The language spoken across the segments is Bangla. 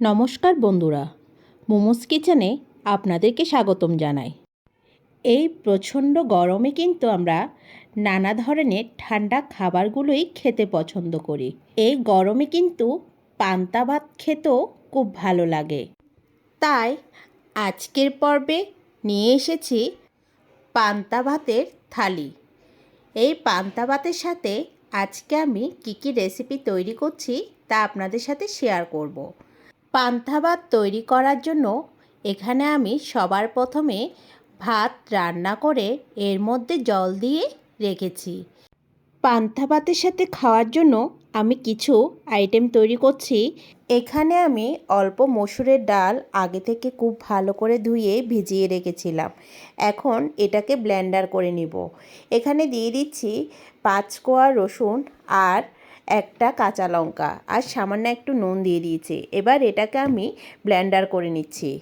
নমস্কার বন্ধুরা, মোমোস কিচেনে আপনাদেরকে স্বাগতম জানাই। এই প্রচণ্ড গরমে কিন্তু আমরা নানা ধরনের ঠান্ডা খাবারগুলোই খেতে পছন্দ করি। এই গরমে কিন্তু পান্তা ভাত খেতেও খুব ভালো লাগে। তাই আজকের পর্বে নিয়ে এসেছি পান্তা ভাতের থালি। এই পান্তা ভাতের সাথে আজকে আমি কী কী রেসিপি তৈরি করছি তা আপনাদের সাথে শেয়ার করব। ভাত তৈরি করার জন্য এখানে আমি সবার প্রথমে ভাত রান্না করে এর মধ্যে জল দিয়ে রেখেছি। পান্তা ভাতের সাথে খাওয়ার জন্য আমি কিছু আইটেম তৈরি করছি। এখানে আমি অল্প মসুরের ডাল আগে থেকে খুব ভালো করে ধুয়ে ভিজিয়ে রেখেছিলাম। এখন এটাকে ব্লেন্ডার করে নিব। এখানে দিয়ে দিচ্ছি পাঁচ কোয়া রসুন আর একটা কাঁচা লঙ্কা আর সামান্য একটু নুন দিয়ে দিয়েছি। এবার এটাকে আমি ব্লেন্ডার করে নিচ্ছি।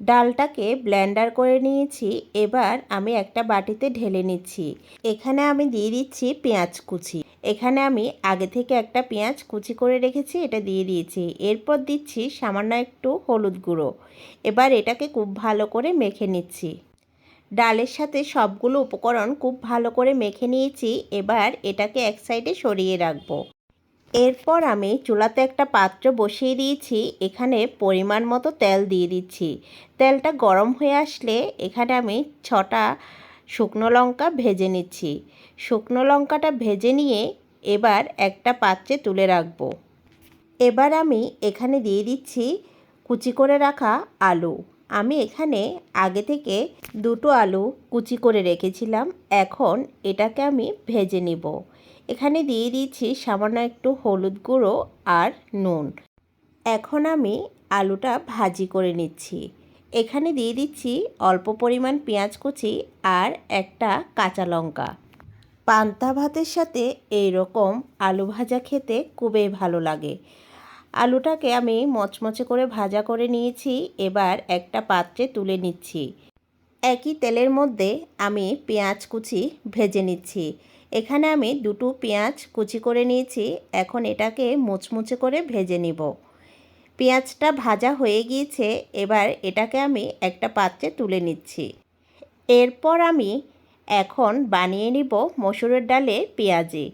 ডালটাকে ব্লেন্ডার করে নিয়েছি। এবার আমি একটা বাটিতে ঢেলে নিচ্ছি। এখানে আমি দিয়ে দিচ্ছি পেঁয়াজ কুচি। এখানে আমি আগে থেকে একটা পেঁয়াজ কুচি করে রেখেছি, এটা দিয়ে দিয়েছি। এরপর দিচ্ছি সামান্য একটু হলুদ গুঁড়ো। এবার এটাকে খুব ভালো করে মেখে নিচ্ছি। ডালের সাথে সবগুলো উপকরণ খুব ভালো করে মেখে নিয়েছি। এবার এটাকে এক সাইডে সরিয়ে রাখব। এরপর আমি চুলাতে একটা পাত্র বসিয়ে দিয়েছি। এখানে পরিমাণ মতো তেল দিয়ে দিচ্ছি। তেলটা গরম হয়ে আসলে এখানে আমি ছটা শুকনো লঙ্কা ভেজে নিচ্ছি। শুকনো লঙ্কাটা ভেজে নিয়ে এবার একটা পাত্রে তুলে রাখব। এবার আমি এখানে দিয়ে দিচ্ছি কুচি করে রাখা আলু। আমি এখানে আগে থেকে দুটো আলু কুচি করে রেখেছিলাম। এখন এটাকে আমি ভেজে নিব। এখানে দিয়ে দিচ্ছি সামান্য একটু হলুদ গুঁড়ো আর নুন। এখন আমি আলুটা ভাজি করে নিচ্ছি। এখানে দিয়ে দিচ্ছি অল্প পরিমাণ পেঁয়াজ কুচি আর একটা কাঁচা লঙ্কা। পান্তা ভাতের সাথে এই রকম আলু ভাজা খেতে খুবই ভালো লাগে। আলুটাকে আমি মচমচে করে ভাজা করে নিয়েছি, এবার একটা পাত্রে তুলে নিচ্ছি। একই তেলের মধ্যে আমি পেঁয়াজ কুচি ভেজে নিচ্ছি। এখানে আমি দুটো পেঁয়াজ কুচি করে নিয়েছি, এখন এটাকে মুচমুচে করে ভেজে নিব। পেঁয়াজটা ভাজা হয়ে গিয়েছে, এবার এটাকে আমি একটা পাত্রে তুলে নিচ্ছি। এরপর আমি এখন বানিয়ে নিব মসুরের ডালে পেঁয়াজি।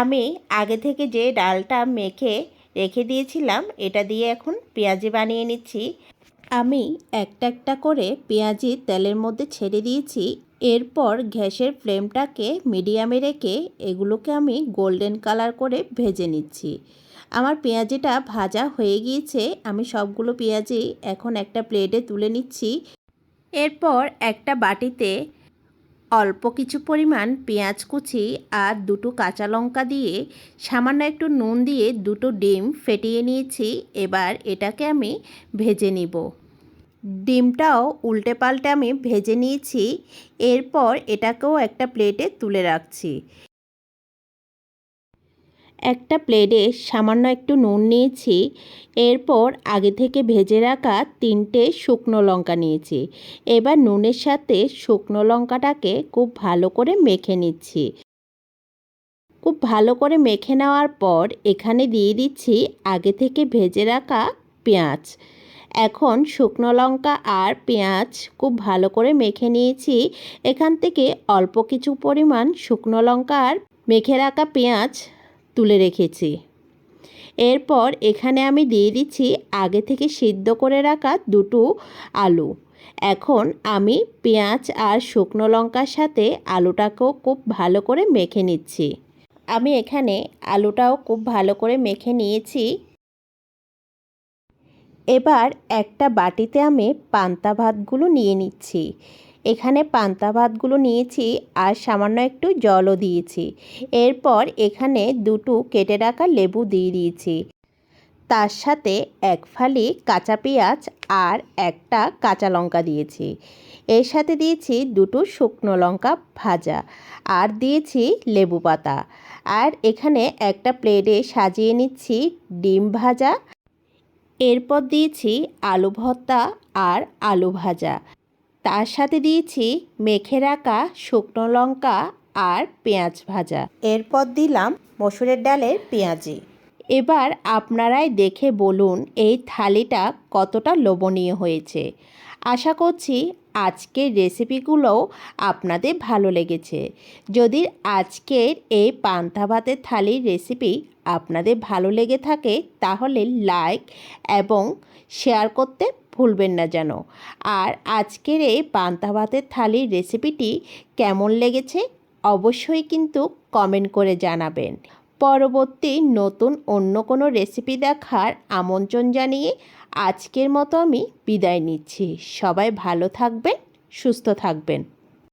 আমি আগে থেকে যে ডালটা মেখে রেখে দিয়েছিলাম, এটা দিয়ে এখন পেঁয়াজি বানিয়ে নিচ্ছি। আমি একটা একটা করে পেঁয়াজি তেলের মধ্যে ছেড়ে দিয়েছি, এরপর গ্যাসের ফ্লেমটাকে মিডিয়ামে রেখে এগুলোকে আমি গোল্ডেন কালার করে ভেজে নিচ্ছি। আমার পেঁয়াজিটা ভাজা হয়ে গিয়েছে, আমি সবগুলো পেঁয়াজি এখন একটা প্লেটে তুলে নিচ্ছি। এরপর একটা বাটিতে অল্প কিছু পরিমাণ পেঁয়াজ কুচি আর দুটো কাঁচা লঙ্কা দিয়ে সামান্য একটু নুন দিয়ে দুটো ডিম ফেটিয়ে নিয়েছি। এবার এটাকে আমি ভেজে নিব। ডিমটাও উল্টে পাল্টে আমি ভেজে নিয়েছি। এরপর এটাকেও একটা প্লেটে তুলে রাখছি। একটা প্লেটে সামান্য একটু নুন নিয়েছি, এরপর আগে থেকে ভেজে রাখা তিনটে শুকনো লঙ্কা নিয়েছি। এবার নুনের সাথে শুকনো লঙ্কাটাকে খুব ভালো করে মেখে নিচ্ছি। খুব ভালো করে মেখে নেওয়ার পর এখানে দিয়ে দিচ্ছি আগে থেকে ভেজে রাখা পেঁয়াজ। এখন শুকনো লঙ্কা আর পেঁয়াজ খুব ভালো করে মেখে নিয়েছি। এখান থেকে অল্প কিছু পরিমাণ শুকনো লঙ্কা আর মেখে রাখা পেঁয়াজ তুলে রেখেছি। এরপর এখানে আমি দিয়ে দিচ্ছি আগে থেকে সিদ্ধ করে রাখা দুটো আলু। এখন আমি পেঁয়াজ আর শুকনো লঙ্কার সাথে আলুটাকেও খুব ভালো করে মেখে নিচ্ছি। আমি এখানে আলুটাও খুব ভালো করে মেখে নিয়েছি। এবার একটা বাটিতে আমি পান্তা ভাতগুলো নিয়ে নিচ্ছি। এখানে পান্তা ভাতগুলো নিয়েছি আর সামান্য একটু জলও দিয়েছি। এরপর এখানে দুটো কেটে রাখা লেবু দিয়ে দিয়েছি। তার সাথে এক ফালি কাঁচা পেঁয়াজ আর একটা কাঁচা লঙ্কা দিয়েছি। এর সাথে দিয়েছি দুটো শুকনো লঙ্কা ভাজা আর দিয়েছি লেবু পাতা। আর এখানে একটা প্লেটে সাজিয়ে নিচ্ছি ডিম ভাজা। এরপর দিয়েছি আলু ভর্তা আর আলু ভাজা। তার সাথে দিয়েছি মেখে রাখা শুকনো লঙ্কা আর পেঁয়াজ ভাজা। এরপর দিলাম মসুরের ডালের পেঁয়াজি। এবার আপনারাই দেখে বলুন এই থালিটা কতটা লোভনীয় হয়েছে। আশা করছি আজকের রেসিপিগুলোও আপনাদের ভালো লেগেছে। যদি আজকের এই পান্তা ভাতের থালির রেসিপি আপনাদের ভালো লেগে থাকে, তাহলে লাইক এবং শেয়ার করতে ভুলবেন না যেন। আর আজকের এই পান্তা ভাতের থালির রেসিপিটি কেমন লেগেছে অবশ্যই কিন্তু কমেন্ট করে জানাবেন। পরবর্তী নতুন অন্য কোনো রেসিপি দেখার আমন্ত্রণ জানিয়ে আজকের মতো আমি বিদায় নিচ্ছি। সবাই ভালো থাকবেন, সুস্থ থাকবেন।